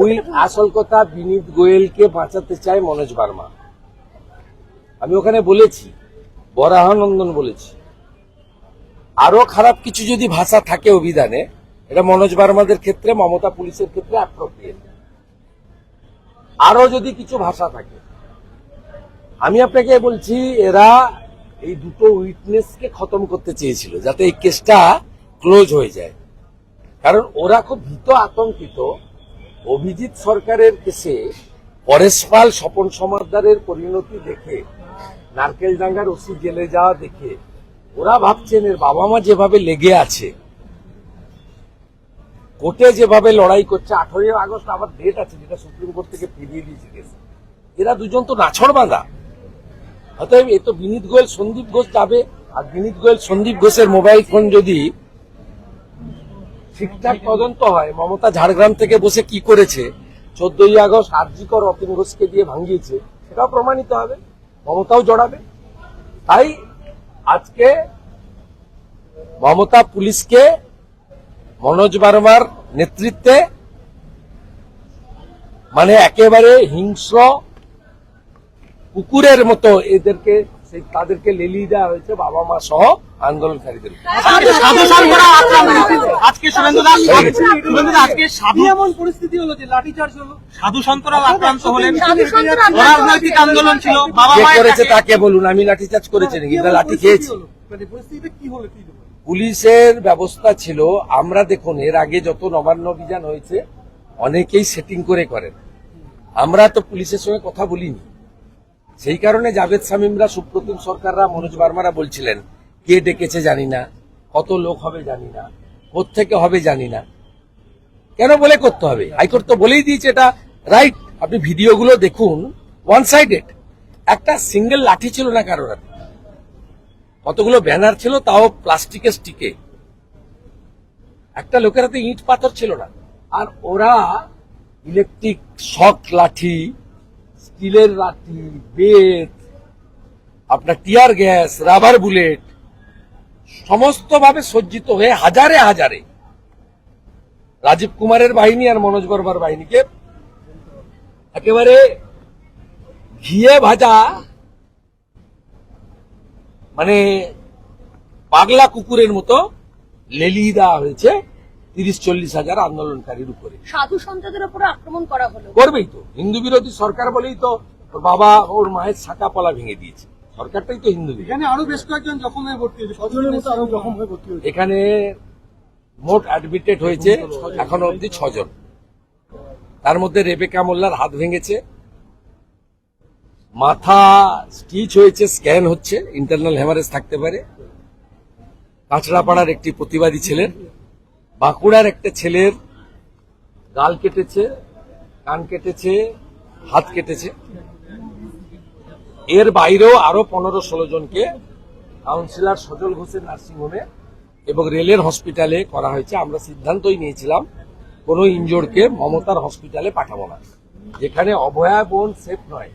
ওই আসল কথা বিনীত গোয়েলকে বাঁচাতে চায় মনোজ বার্মা। আমি ওখানে বলেছি, বরাহানন্দন বলেছি। আরও খারাপ কিছু যদি ভাষা থাকে অভিধানে, এটা মনোজ বার্মাদের ক্ষেত্রে, মমতা পুলিশের ক্ষেত্রে আরও যদি কিছু ভাষা থাকে, আমি আপনাকে বলছি, এরা এই দুটো উইটনেসকে খতম করতে চেয়েছিল, যাতে এই কেসটা ক্লোজ হয়ে যায়। কারণ ওরা খুব ভীত আতঙ্কিত অভিজিৎ সরকারের কেসে পরেশ পাল স্বপন সমাদারের পরিণতি দেখে নারকেল ডাঙ্গার ওসি জেলে যাওয়া দেখে, ওরা ভাবছেন এর বাবা মা যেভাবে লেগে আছে, কোর্টে যেভাবে লড়াই করছে, আঠারোই আগস্ট আবার ডেট আছে যেটা সুপ্রিম কোর্ট থেকে ফিরিয়ে দিয়েছে এরা দুজন তো নাছড় বাঁধা। অতএব এ তো বিনীত গোয়েল, সন্দীপ ঘোষ যাবে, আর বিনীত গোয়েল, সন্দীপ ঘোষের মোবাইল ফোন যদি ঠিকঠাক তদন্ত হয়। মমতা ঝাড়গ্রাম থেকে বসে কি করেছে? চোদ্দই আগস্ট আরজিকর অতীন ঘোষকে দিয়ে ভাঙিয়েছে, সেটাও প্রমাণিত হবে, মমতাও জড়াবে। তাই আজকে মমতা পুলিশকে মনোজ বার্মার নেতৃত্বে মানে একেবারে হিংস্র কুকুরের মতো এদেরকে সেই তাদেরকে লেলিয়ে দেওয়া হয়েছে বাবা মা সহ আন্দোলনকারীদের সাধু সন্তরা আক্রান্ত আজকে সুরেন্দ্র দাস আজকে সাধু এমন পরিস্থিতি হলো যে লাঠিচার্জ হলো। সাধু সন্তরাও আক্রান্ত হলেন। সাধু সন্তরা আক্রান্ত রাজনৈতিক আন্দোলন ছিল বাবা কে করেছে তাকে বলুন আমি লাঠিচার্জ করেছি নাকি? লাঠি খেয়েছি। মানে পরিস্থিতিটা কি হলো কি পুলিশের ব্যবস্থা ছিল আমরা দেখুন এর আগে যত নবান্ন অভিযান হয়েছে অনেকেই সেটিং করে করেন। আমরা তো পুলিশের সঙ্গে কথা বলিনি। সেই কারণে জাভেদ শামীমরা, সুপ্রতিম সরকাররা মনোজ বার্মারা বলছিলেন, কে ডেকেছে জানি না, কত লোক হবে জানি না থেকে হবে জানি না। কেন বলে করতে হবে? হাইকোর্ট তো বলেই দিয়েছে এটা, রাইট, আপনি ভিডিওগুলো দেখুন ওয়ান সাইডেড একটা সিঙ্গেল লাঠি ছিল না কারোর হাতে। কতগুলো ব্যানার ছিল, তাও প্লাস্টিকের স্টিকে। একটা লোকের হাতে ইট পাথর ছিল না। আর ওরা ইলেকট্রিক শক লাঠি স্টিলের লাঠি বেত, আপনার টিয়ার গ্যাস, রাবার বুলেট সমস্ত ভাবে সজ্জিত হয়ে হাজারে হাজারে রাজীব কুমারের বাহিনী আর মনোজ বর্মার বাহিনীকে একেবারে ঘিয়ে ভাজা মানে পাগলা কুকুরের মতো লেলিয়ে দেওয়া হয়েছে। তিরিশ চল্লিশ হাজার আন্দোলনকারীর উপরে। সাধু সন্তদের উপরে আক্রমণ করা হলো। করবেই তো। হিন্দু বিরোধী সরকার বলেই তো ওর বাবা ওর মায়ের শাখা পলা ভেঙে দিয়েছে। সরকারটাই তো হিন্দু এখানে আরও বেশ কয়েকজন জখম হয়ে ভর্তি হয়েছে। আরও জখম হয়ে ভর্তি হয়েছে। এখানে মোট অ্যাডমিটেড হয়েছে এখনও অবধি ছজন। তার মধ্যে রেবেকা মোল্লার হাত ভেঙেছে। মাথা স্টিচ হয়েছে স্ক্যান হচ্ছে ইন্টারনাল হ্যামারেজ থাকতে পারে। কাঁচড়াপাড়ার একটি প্রতিবাদী ছেলের বাঁকুড়ার একটা ছেলের গাল কেটেছে, কান কেটেছে, হাত কেটেছে। এর বাইরেও আরও পনেরো ষোলো জনকে কাউন্সিলর সজল ঘোষের নার্সিংহোমে এবং রেলের হসপিটালে করা হয়েছে। আমরা সিদ্ধান্তই নিয়েছিলাম, কোনো ইনজোরকে মমতার হসপিটালে পাঠাবো না। যেখানে অভয়া বোন সেফ নয়,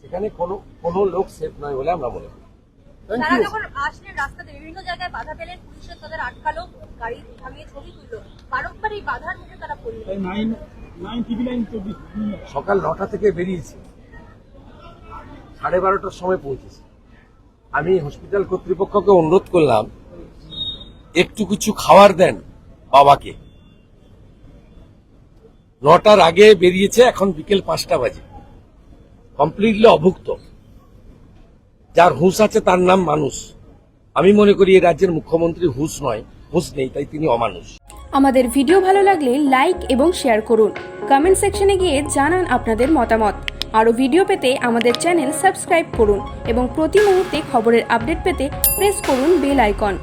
সেখানে কোনো কোনো লোক সেফ নয় বলে আমরা মনে করি। তারা যখন আসলেন রাস্তাতে বিভিন্ন জায়গায় বাধা পেলেন পুলিশের তাদের আটকালো গাড়ি থামিয়ে ছবি তুললো। বারংবার এই বাধার মুখে তারা সকাল নটা থেকে বেরিয়েছি। সাড়ে বারোটার সময় পৌঁছেছি। আমি হসপিটাল কর্তৃপক্ষকে অনুরোধ করলাম একটু কিছু খাবার দেন বাবাকে। নটার আগে বেরিয়েছে এখন বিকেল পাঁচটা বাজে। কমপ্লিটলি অভুক্ত। যার হুঁশ আছে তার নাম মানুষ। আমি মনে করি এই রাজ্যের মুখ্যমন্ত্রী হুঁশ নয়, হুঁশ নেই, তাই তিনি অমানুষ। আমাদের ভিডিও ভালো লাগলে লাইক এবং শেয়ার করুন। কমেন্ট সেকশনে গিয়ে জানান আপনাদের মতামত। আরও ভিডিও পেতে আমাদের চ্যানেল সাবস্ক্রাইব করুন এবং প্রতি মুহূর্তে খবরের আপডেট পেতে প্রেস করুন বেল আইকন।